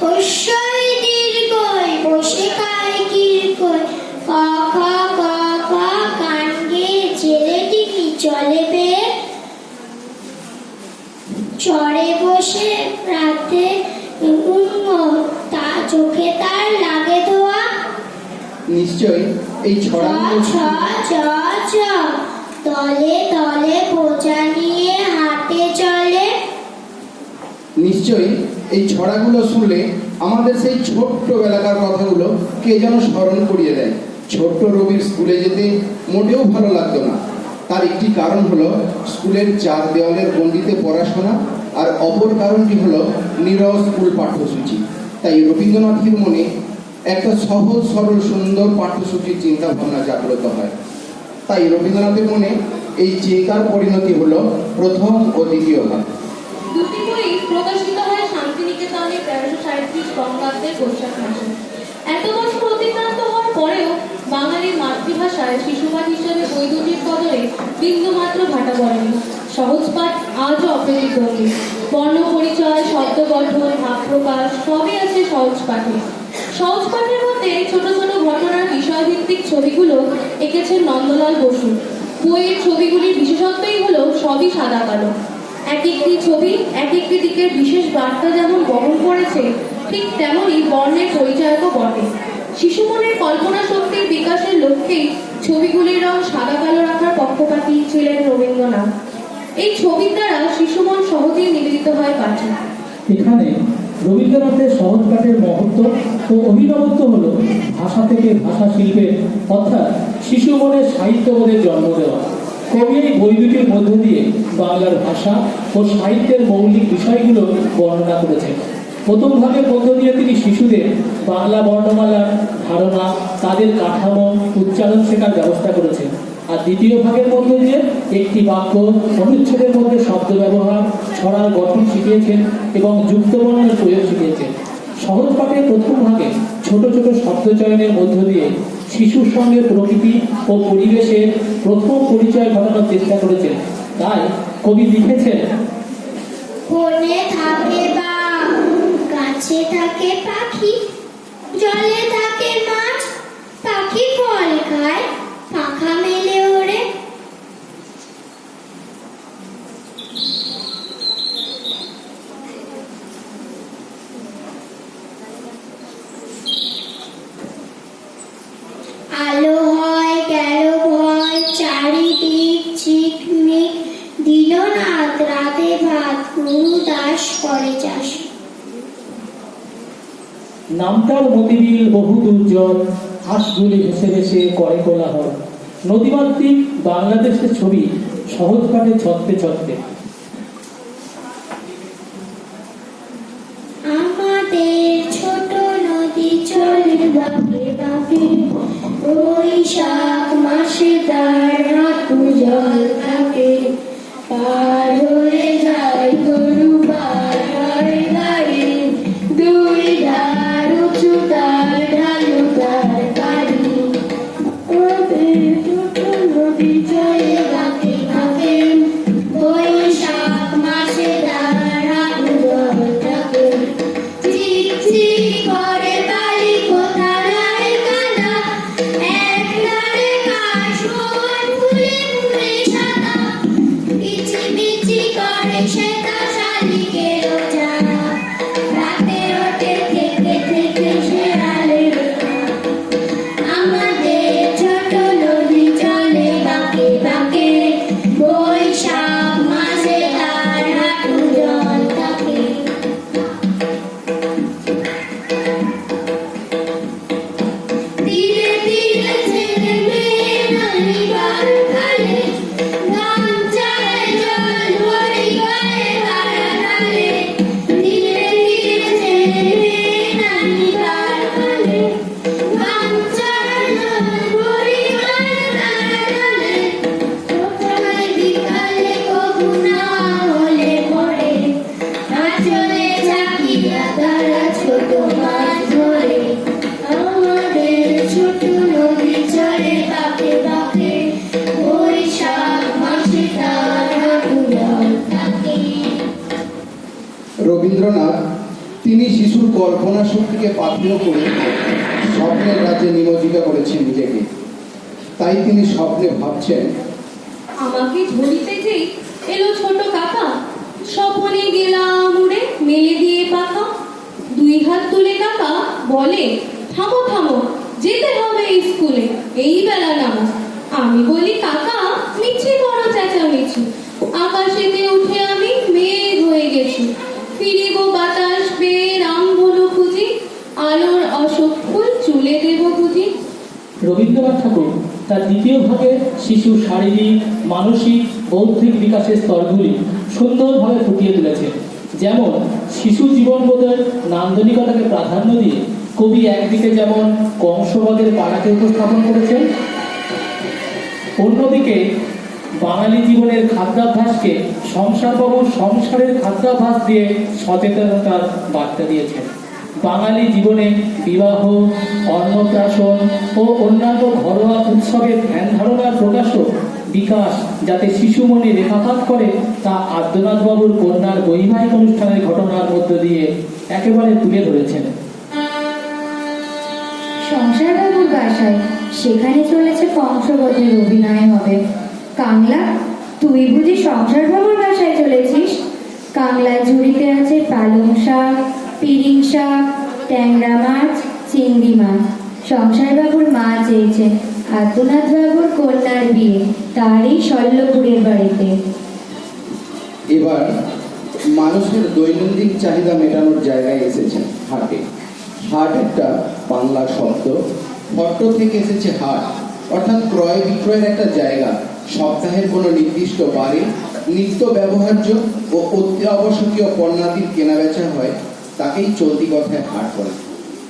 হস্যই দীর্ঘই বসে খায় কিরকই ক খ ক খ কান গেয়ে ছেলেটি কি চলে বে চড়ে বসে রাতে উন্ম তা চোখে তার লাগে ধোয়া? নিশ্চয়ই এই ছ ছড়াগুলো ছ তলে তলে বোঝা নিয়ে নিশ্চয়ই এই ছড়াগুলো শুনলে আমাদের সেই ছোট্ট বেলাকার কথাগুলো কে যেন স্মরণ করিয়ে দেয়। ছোট্ট রবির স্কুলে যেতে মোটেও ভালো লাগতো না। তার একটি কারণ হলো স্কুলের চার দেওয়ালের গণ্ডিতে পড়াশোনা আর অপর কারণটি হলো নিরহ স্কুল পাঠ্যসূচি। তাই রবীন্দ্রনাথের মনে একটা সহজ, সরল, সুন্দর পাঠ্যসূচির চিন্তা ভাবনা জাগ্রত হয়। তাই রবীন্দ্রনাথের মনে এই চিন্তার পরিণতি হলো প্রথম ও দ্বিতীয় ভাগ। বই প্রকাশিত হয় শান্তিনিকেতনে তেরোশো সাঁত্রিশ বঙ্গাব্দের বৈশাখ মাসে। এত বছর অতিক্রান্ত হওয়ার পরেও বাঙালির মাতৃভাষায় শিশুপাঠ হিসেবে বই দুটির কদরে বিন্দুমাত্র ভাটা পড়েনি। সহজ পাঠ আজও হতে বর্ণ পরিচয়, শব্দ গঠন, ভাব প্রকাশ, সবই আছে সহজ পাঠে। সহজ পাঠের মধ্যে ছোট ছোট ঘটনার বিষয়ভিত্তিক ছবিগুলো এঁকেছেন নন্দলাল বসু। বইয়ের ছবিগুলির বিশেষত্বই হলো সবই সাদা কালো। এক একটি ছবি, এক একটি দিকের বিশেষ বার্তা যেমন বহন করেছে, ঠিক তেমনই বর্ণের পরিচয়কও বটে। শিশু মনের কল্পনা শক্তির বিকাশের লক্ষ্যেই ছবিগুলির রং সাদা কালো রাখার পক্ষপাতী ছিলেন রবীন্দ্রনাথ। এই ছবির দ্বারা শিশু মন সহজেই নিবেদিত হয় পাঠে। এখানে রবীন্দ্রনাথের সহজ পাঠের মহত্ব ও অভিনবত্ব হল ভাষা থেকে ভাষা শিল্পের অর্থাৎ শিশু মনের সাহিত্যবোধের জন্ম দেওয়া। কবি এই বই দুটির মধ্য দিয়ে বাংলার ভাষা ও সাহিত্যের মৌলিক বিষয়গুলো বর্ণনা করেছেন। প্রথম ভাগের মধ্য দিয়ে তিনি শিশুদের বাংলা বর্ণমালার ধারণা, তাদের কাঠামো উচ্চারণ শেখার ব্যবস্থা করেছেন। আর দ্বিতীয় ভাগের মধ্যে দিয়ে একটি বাক্য অনুচ্ছেদের মধ্যে শব্দ ব্যবহার ছড়ার গঠন শিখিয়েছেন এবং যুক্ত বর্ণের প্রয়োগ শিখিয়েছেন। সহজ পাঠের প্রথম ভাগে ছোট ছোট শব্দ চয়নের মধ্য দিয়ে শিশুর সঙ্গে প্রকৃতি ও পরিবেশের প্রথম পরিচয় ঘটানোর চেষ্টা করেছেন। তাই কবি লিখেছেন, বনে থাকে বা গাছে থাকে পাখি, জলে থাকে মাছ পাখি ফল খায় পাখা মেলে ওড়ে আলো হয় গেল ভয় চারিদিক ঝিকমিক দিল রাতে ভাত গুরু দাস করে চাষ। নামটার মতিবিল বহু দুর্জন হাঁসগুলি ভেসে ভেসে করে কোলাহল। নদীমাতৃক বাংলাদেশের ছবি সহজ পাঠে ছত্রে ছত্রে আমাদের ছোট নদী চলে বাঁকে বাঁকে বৈশাখ মাসে তার হাঁটু জল থাকে। পার Somebody রবীন্দ্রনাথ তিনি শিশুর কল্পনা শক্তিকে পাথেয় করে স্বপ্নের রাজ্যে নিমজ্জিত করেছেন নিজেকে। তাই তিনি স্বপ্নে ভাবছেন, আমাকে ধরিতে যেই এলো ছোট কাকা, স্বপনে গেলাম উড়ে মেলে দিয়ে পাখা দুই হাত তুলে কাকা বলে, থামো থামো, যেতে হবে স্কুলে, এই বেলা নামো আমি বলি, কাকা, মিছে বড় চেঁচামেচি। আকাশেতে উঠে বুঝি রবীন্দ্রনাথ ঠাকুর তার দ্বিতীয় ভাগে শিশুর শারীরিক, মানসিক, বৌদ্ধিক বিকাশের স্তরগুলি সুন্দরভাবে ফুটিয়ে তুলেছেন। যেমন শিশু জীবনবোধের নান্দনিকতাকে প্রাধান্য দিয়ে কবি একদিকে যেমন কংসবাদের পাড়াকে উপস্থাপন করেছেন, অন্যদিকে বাঙালি জীবনের খাদ্যাভ্যাসকে সংসারবাবুর সংসারের খাদ্যাভ্যাস দিয়ে সচেতনতার বার্তা দিয়েছেন। বাঙালি জীবনে বিবাহ, অন্নপ্রাশন ও অন্যান্য ঘরোয়া উৎসবের ধ্যান ধারণার প্রকাশও বিকাশ, যাতে শিশু মনে রেখাপাত করে, তা আদ্যনাথ বাবুর কন্যার বৈবাহিক অনুষ্ঠানের ঘটনার মধ্য দিয়ে একেবারে তুলে ধরেছেন। সংসারবাবুর বাসায় সেখানে চলেছে কংসবধের অভিনয় হবে। কাংলা, তুই বুঝি সংসারবাবুর বাসায় চলেছিস? কাংলা ঝুড়িতে আছে পালং শাক পিরিং শাক, ট্যাংরা মাছ, চিংড়ি মাছ। সংসারবাবুর মা চেয়েছে আদ্যনাথ বাবুর কন্যার বিয়ে, তারই শল্যপুরের বাড়িতে। এবার মানুষের দৈনন্দিন চাহিদা মেটানোর জায়গায় এসেছে হাটে। হাট একটা বাংলা শব্দ। হট্ট থেকে এসেছে হাট। অর্থাৎ ক্রয় বিক্রয়ের একটা জায়গা। সপ্তাহের কোনো নির্দিষ্ট বারে নিত্য ব্যবহার্য ও অতি আবশ্যকীয় পণ্যাদির কেনাবেচা হয় তাকেই চলতি কথায় হাট বলে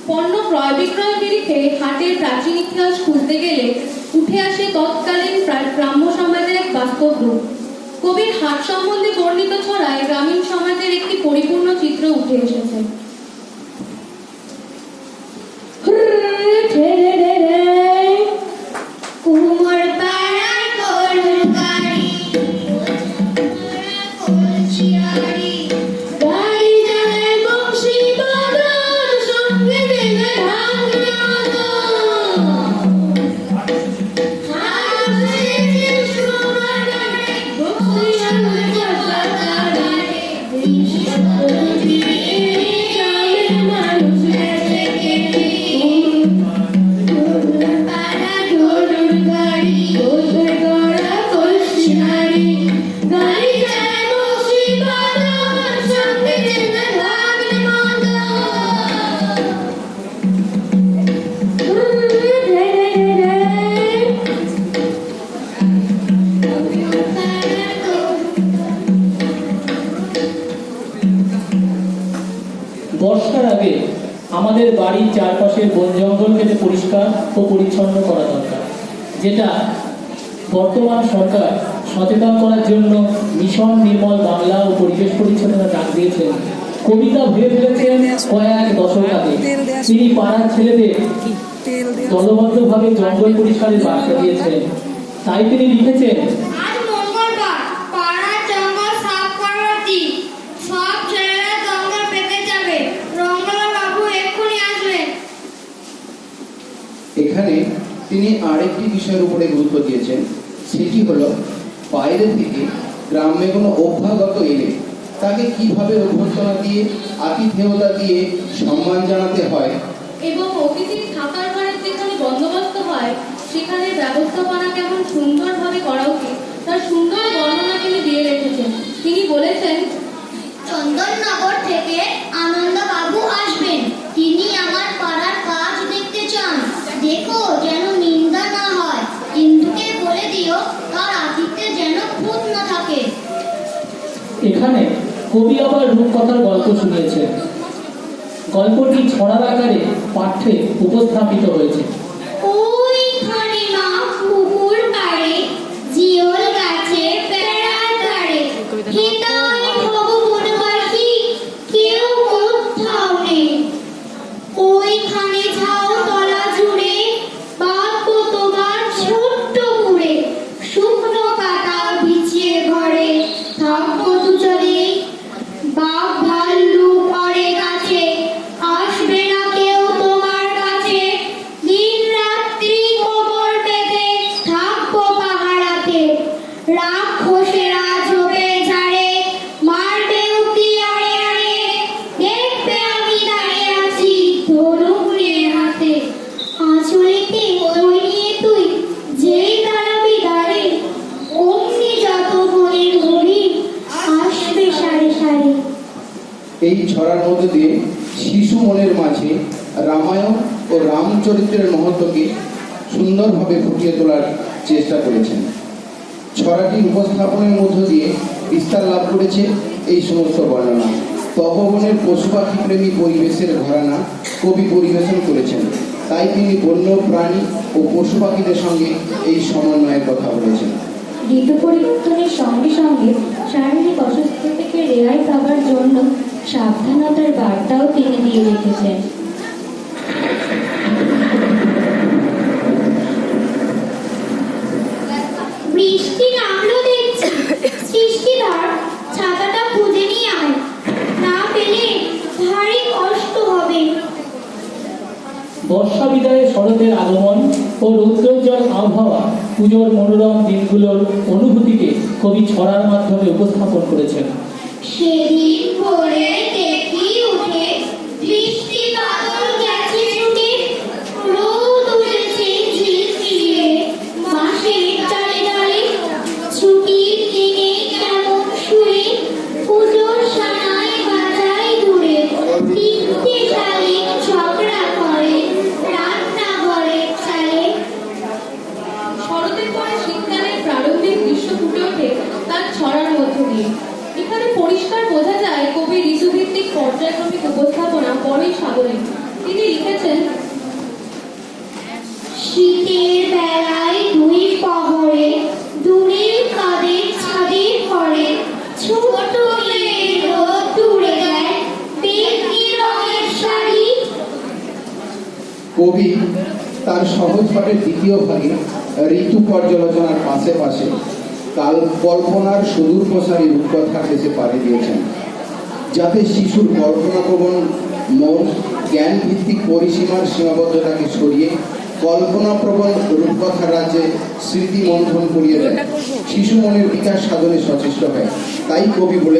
পণ্য ক্রয় বিক্রয় নিরিখে হাটের প্রাচীন ইতিহাস খুঁজতে গেলে উঠে আসে তৎকালীন গ্রাম্য সমাজের এক বাস্তব রূপ। কবির হাট সম্বন্ধে বর্ণিত ছড়ায় গ্রামীণ সমাজের একটি পরিপূর্ণ চিত্র উঠে এসেছে। বর্ষার আগে আমাদের বাড়ির চারপাশের বন জঙ্গল কেটে পরিষ্কার ও পরিচ্ছন্ন করা দরকার, যেটা বর্তমান সরকার সচেতন করার জন্য মিশন নির্মল বাংলা ও পরিবেশ পরিচ্ছন্নতা ডাক দিয়েছেন। কবিতা ভেবে ফেলেছেন কয়েক দশক আগে তিনি পাড়ার ছেলেদের দলবদ্ধভাবে জঙ্গল পরিষ্কারের বার্তা দিয়েছেন। তাই তিনি লিখেছেন এখানে তিনি আরেকটি বিষয়ের উপরে গুরুত্ব দিয়েছেন। সেটি হলো বাইরে থেকে গ্রামে কোনো অভ্যাগত এলে তাকে কীভাবে অভ্যর্থনা দিয়ে, আতিথেয়তা দিয়ে সম্মান জানাতে হয়? এবং অতিথির থাকার ঘরের যেখানে বন্দোবস্ত হয় সেখানে ব্যবস্থাপনা কেমন সুন্দরভাবে রূপকথার গল্প শুনিয়েছেন গল্পটি ছড়ার আকারে পাঠ্যে উপস্থাপিত হয়েছে। ওইখানে এই ছড়ার মধ্যে দিয়ে শিশু মনের মাঝে রামায়ণ ও রামচরিত্রের মহত্বকে সুন্দরভাবে ফুটিয়ে তোলার চেষ্টা করেছেন। ছড়াটি উপস্থাপনের মধ্য দিয়ে বিস্তার লাভ করেছে এই সমস্ত বর্ণনা। তপবনের পশু পাখি প্রেমী পরিবেশের ঘরানা কবি পরিবেশন করেছেন। তাই তিনি বন্য, প্রাণী ও পশু পাখিদের সঙ্গে এই সমন্বয়ের কথা বলেছেন। ঋতু পরিবর্তনের সঙ্গে সঙ্গে শারীরিক অসুস্থ থেকে রেহাই পাবার জন্য সাবধানতার বার্তাও তিনি দিয়ে রেখেছেন। বৃষ্টি নামলো দেখছি। সৃষ্টিধর ছাতাটা খুঁজে নিয়ে আয়। না পেলে ভারী কষ্ট হবে। বর্ষা বিদায়ে শরতের আগমন ও রৌদ্রোজ্জ্বল আবহাওয়া পুজোর মনোরম দিনগুলোর অনুভূতিকে কবি ছড়ার মাধ্যমে উপস্থাপন করেছেন। সেদিন শরতের পরে শীতকালের প্রারম্ভিক দৃশ্য ফুটে ওঠে তার ছড়ার মধ্য দিয়ে। বোঝা যায় কবির ঋতুভিত্তিক পর্যায়ক্রমিক উপস্থাপনা বড়ই সাবলীল তিনি লিখেছেন শীতের বেলায় দুই পহরে দূরের কাদের ছাদের পরে ছোট দূরে রঙের শাড়ি। কবি তার সহজ পাঠের দ্বিতীয় ভাগে ঋতু পর্যালোচনার পাশে পাশে কাল কল্পনার সুদূর প্রসারী রূপকথা শেষে পাড়ি দিয়েছেন। যাতে শিশুর কল্পনা প্রবণ মন জ্ঞান ভিত্তিক পরিসীমার সীমাবদ্ধতাকে সরিয়ে কল্পনাপ্রবণ রূপকথা রাজ্যে স্মৃতি মন্থন করিয়ে দেয়। শিশু মনের বিকাশ সাধনে সচেষ্ট হয়। তাই কবি বলে